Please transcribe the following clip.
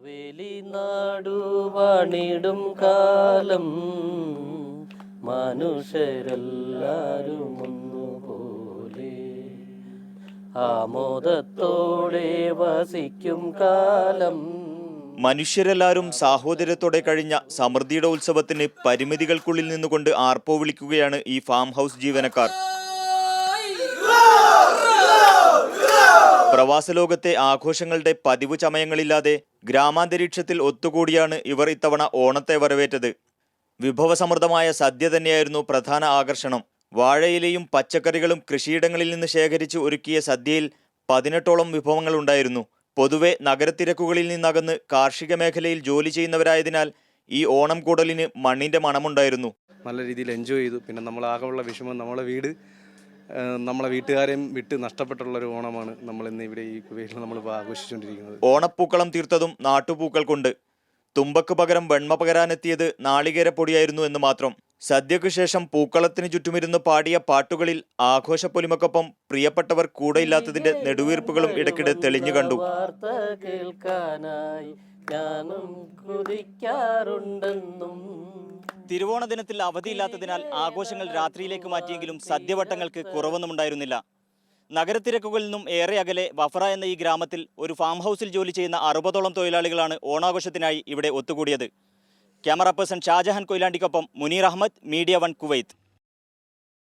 മാവേലി നാടു പണിടും കാലം. മനുഷ്യരെല്ലാരും ഒന്നുപോലെ ആമോദത്തോടെ വസിക്കും കാലം. മനുഷ്യരെല്ലാവരും സാഹോദര്യത്തോടെ കഴിഞ്ഞ സമൃദ്ധിയുടെ ഉത്സവത്തിന് പരിമിതികൾക്കുള്ളിൽ നിന്നുകൊണ്ട് ആർപ്പോ വിളിക്കുകയാണ് ഈ ഫാം ഹൗസ് ജീവനക്കാർ. പ്രവാസലോകത്തെ ആഘോഷങ്ങളുടെ പതിവ് ചമയങ്ങളില്ലാതെ ഗ്രാമാന്തരീക്ഷത്തിൽ ഒത്തുകൂടിയാണ് ഇവർ ഇത്തവണ ഓണത്തെ വരവേറ്റത്. വിഭവസമൃദ്ധമായ സദ്യ തന്നെയായിരുന്നു പ്രധാന ആകർഷണം. വാഴയിലയും പച്ചക്കറികളും കൃഷിയിടങ്ങളിൽ നിന്ന് ശേഖരിച്ച് ഒരുക്കിയ സദ്യയിൽ പതിനെട്ടോളം വിഭവങ്ങൾ ഉണ്ടായിരുന്നു. പൊതുവെ നഗരത്തിരക്കുകളിൽ നിന്നകന്ന് കാർഷിക മേഖലയിൽ ജോലി ചെയ്യുന്നവരായതിനാൽ ഈ ഓണം കൂടലിന് മണ്ണിന്റെ മണമുണ്ടായിരുന്നു. നല്ല രീതിയിൽ എൻജോയ് ചെയ്തു. പിന്നെ നമ്മൾ ആകെയുള്ള വിഷമം നമ്മളെ വീട് നമ്മളെ വീട്ടുകാരെയും വിട്ട് നഷ്ടപ്പെട്ടുള്ള ഒരു ഓണമാണ് നമ്മൾ ഇന്ന് ഇവിടെ ഈ കുവൈറ്റിൽ നമ്മൾ ആഘോഷിച്ചുകൊണ്ടിരിക്കുന്നത്. ഓണപ്പൂക്കളം തീർത്തതും നാട്ടുപൂക്കൾ കൊണ്ട് തുമ്പക്ക് പകരം വെണ്മ പകരാനെത്തിയത് നാളികേരപ്പൊടിയായിരുന്നു എന്ന് മാത്രം. സദ്യക്ക് ശേഷം പൂക്കളത്തിന് ചുറ്റുമിരുന്ന് പാടിയ പാട്ടുകളിൽ ആഘോഷപ്പൊലിമക്കൊപ്പം പ്രിയപ്പെട്ടവർ കൂടെയില്ലാത്തതിന്റെ നെടുവീർപ്പുകളും ഇടയ്ക്കിടെ തെളിഞ്ഞു കണ്ടു. കേൾക്കാനായി കുതിക്കാറുണ്ടെന്നും തിരുവോണ ദിനത്തിൽ അവധിയില്ലാത്തതിനാൽ ആഘോഷങ്ങൾ രാത്രിയിലേക്ക് മാറ്റിയെങ്കിലും സദ്യവട്ടങ്ങൾക്ക് കുറവൊന്നും ഉണ്ടായിരുന്നില്ല. നഗരത്തിരക്കുകളിൽ നിന്നും ഏറെ അകലെ വഫറ എന്ന ഈ ഗ്രാമത്തിൽ ഒരു ഫാം ഹൗസിൽ ജോലി ചെയ്യുന്ന അറുപതോളം തൊഴിലാളികളാണ് ഓണാഘോഷത്തിനായി ഇവിടെ ഒത്തുകൂടിയത്. ക്യാമറ പേഴ്സൺ ഷാജഹാൻ കൊയിലാണ്ടിക്കൊപ്പം Muneer Ahmed media one Kuwait.